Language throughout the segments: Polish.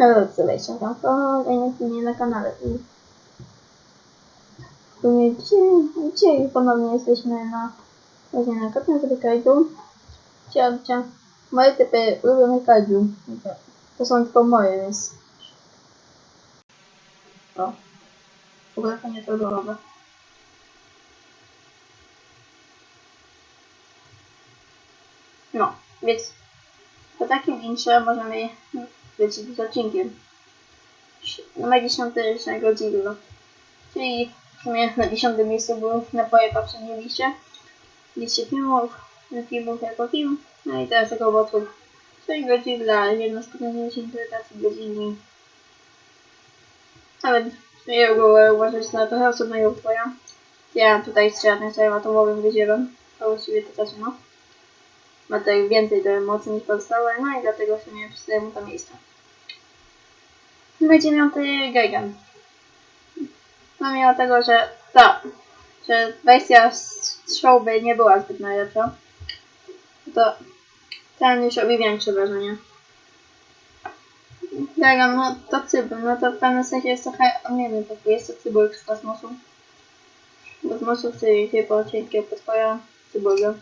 Sylwestra, tam kolejne filmie na kanale. I w sumie dzisiaj, dzisiaj ponownie jesteśmy na właśnie na Katna z Kaiju. Ciarcia. Moje typy ulubionych kaiju. To są tylko moje, więc... O. W ogóle to nie dobre. No, więc po takim intrze możemy lecieć z odcinkiem. 10 Godzilla. Czyli w sumie na 10 miejscu był na moje poprzedniej liście. Liście filmów, filmów jako film. No i teraz jako botów. Czyli Godzilla, jedna z potężniejszych interpretacji Godzilli. Nawet nie mogę uważać na trochę osobnego twoja. Ja tutaj strzelam na atomowym wyziewem. A właściwie to też no. Ma tutaj więcej do emocji niż pozostałe, no i dlatego w sumie przystaję mu to miejsce. Miał tutaj Geigen. No mimo tego, że ta, że wersja showby nie była zbyt najlepsza, to ten już robi większe wrażenie. Geigen, no to cyborg, no to w pewnym sensie jest trochę, nie wiem, to jest to cyborg z kosmosu. Kosmosu, idzie po cienkiego potwora, cyborga,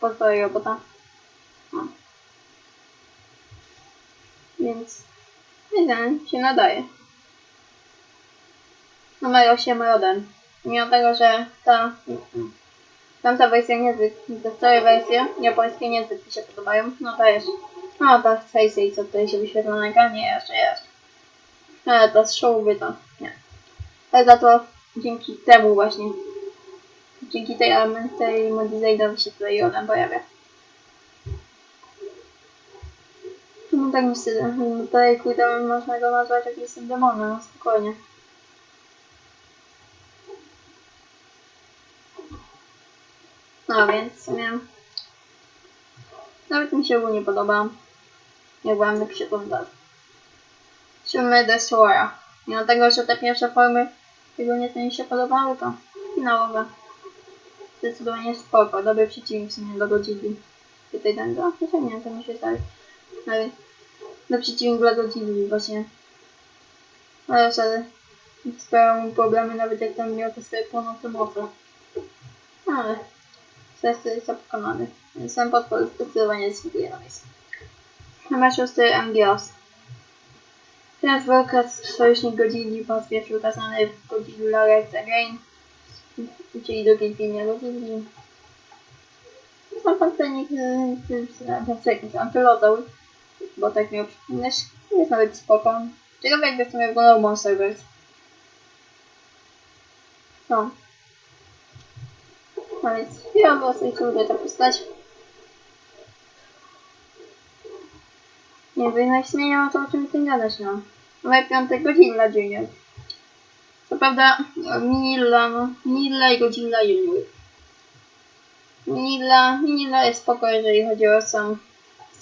potwora i robota. No. Więc jeden się nadaje. Numer 8 Roden. Mimo tego, że ta tamta wersja niezbyt, te stare wersje japońskie niezbyt mi się podobają, no to jest no ta Stacy, co tutaj się wyświetla na ekranie, jeszcze jest. Ale ta z showby to nie. Ale za to dzięki temu właśnie dzięki tej, tej modyzejdowi się tutaj Roden pojawia. No tak mi wstydzę. Tutaj kurde można go nazwać jak jestem demonem, no spokojnie. No więc w sumie nawet mi się ogólnie podoba. Jak byłem na przyglądać. Siódmy Destroya. Mimo tego, że te pierwsze formy tego nie mi się podobały, to finałowe. Zdecydowanie spoko. Dobry przeciwnik w sumie do Godzilli. Tutaj ten go, chociaż nie to mi się zdaje. Ale na przeciwnik dla Godzilli właśnie. Ale że sprawiało mi problemy nawet jak tam miał te swoje płonące moce. Ale to jest pokonany. Ten podpór zdecydowanie zasługuje na miejsce. Numer szósty Angios. Teraz Workers sojusznik Godzilli po raz pierwszy ukazany w Godzilla Red Again. Czyli drugiej filmie Godzilli. Sam pancernik z Ankylozaur, bo tak miał przypominać, jest nawet spoko. Ciekawe jakby w sumie wyglądał Monsterverse. No. No więc ja sobie lubię tę postać. Nie wiem, najśmieniało to o czym ty gadasz, no. Numer piąty Godzilla Junior. Co prawda Minilla, no, Minilla i Godzilla Junior. Minilla, Minilla jest spoko, jeżeli chodzi o sam,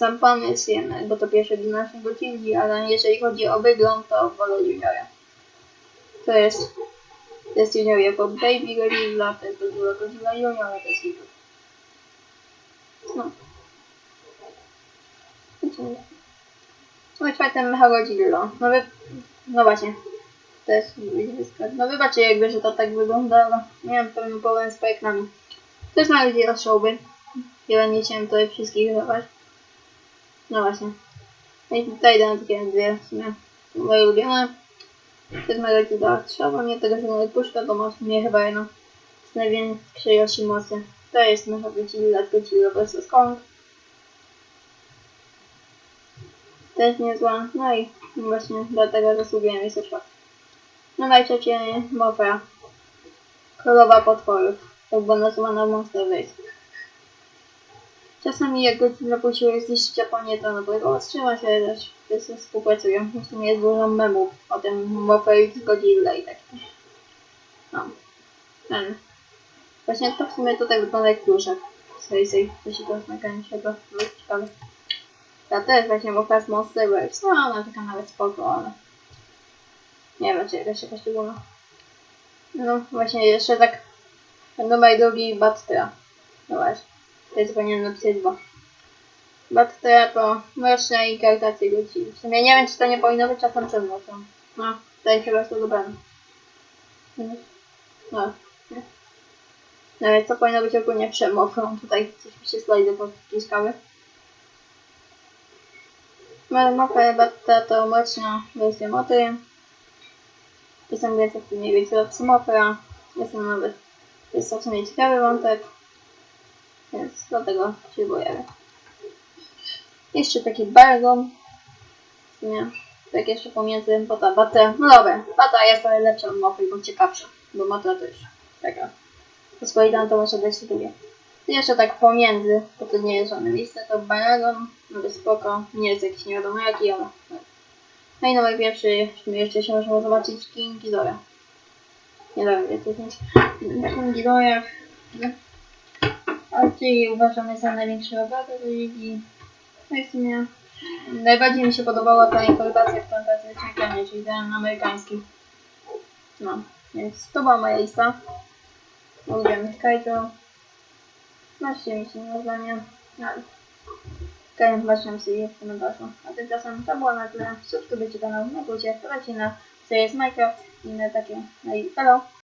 sam pomysł, jednak, bo to pierwszy do naszego Godzilli, ale jeżeli chodzi o wygląd, to wolę Juniora. To jest, to jest Junior jako Baby Godzilla, to jest Godzilla Godzilla Junior, to jest Junior. No. No czwarte Mecha Godzilla. No wy... No właśnie. To jest No wybaczcie jakby, że to tak wygląda, ale miałem pewien problem z projektami. To jest małe dzieło showby. Ja nie chciałem tutaj wszystkich dawać. No właśnie. No i tutaj dam takie dwie w sumie moje ulubione. To jest mega dzieło trzeba mnie tego, nawet puszka to ma w sumie chyba jedno z największej ilości mocy. To jest nasza Godzilla, Godzilla vs. Kong. Też niezła. No i właśnie dlatego zasługujemy miejsce czwarte. Numer trzeci Mofra. Królowa potworów. Tak była nazywana w Monsterverse. Czasami jak Godzilla posiłuje zniszczyć Japonię, to no bo ostrzyma się też, wszyscy współpracują. W sumie jest dużo memów o tym Mofra i Godzilla i tak. No. Ten. Właśnie to w sumie tutaj wygląda jak pluszek. Sejsej, to się teraz nagranie się to ciekawe. Ta też właśnie Mofra z Monsterverse. No ona taka nawet spoko, ale... Nie wiem, czy jakaś jakaś szczególna. No właśnie jeszcze tak numer drugi Battra. No właśnie. To jest powinien napisać dwa. Battera to mroczne i grawitacje ludzi. W sumie nie wiem, czy to nie powinno być czasem przed nocą. No, tutaj chyba jest to dobrane. No, nie. Nawet co powinno być ogólnie przemocą. Tutaj coś mi się slajdy podciskały. Mapę Batta to mroczna wersja moty. Jestem więc jak mniej więcej od Opera. Jestem nawet. Jest to w sumie ciekawy wątek. Więc dlatego się boję. Jeszcze taki Bargon. W sumie. Tak jeszcze pomiędzy Bata Batę. No dobra, Bata jest ale lepsza od Mopy, bo ciekawsza. Bo Mata to już taka. Pospolita to może być drugie. Jeszcze tak pomiędzy, bo to nie jest żadne miejsce, to Baragon, no spoko, nie jest jakiś nie wiadomo jaki, ale... No i numer pierwszy, jeszcze się można zobaczyć King Ghidorah. Nie wiem, więcej nic. King Ghidorah, czyli uważamy za największego brata religii. I w sumie najbardziej mi się podobała ta interpretacja w Fantasy Czekanie, czyli ten amerykański. No, więc to była moja lista. Lubię Kaido. Naście mi się nie zdanie. No. Kaido zobaczymy sobie w komentarzu. A tymczasem to było na tyle. Subskrybujcie kanał, nie bójcie, wpadajcie na series Minecraft i inne takie. No i hello!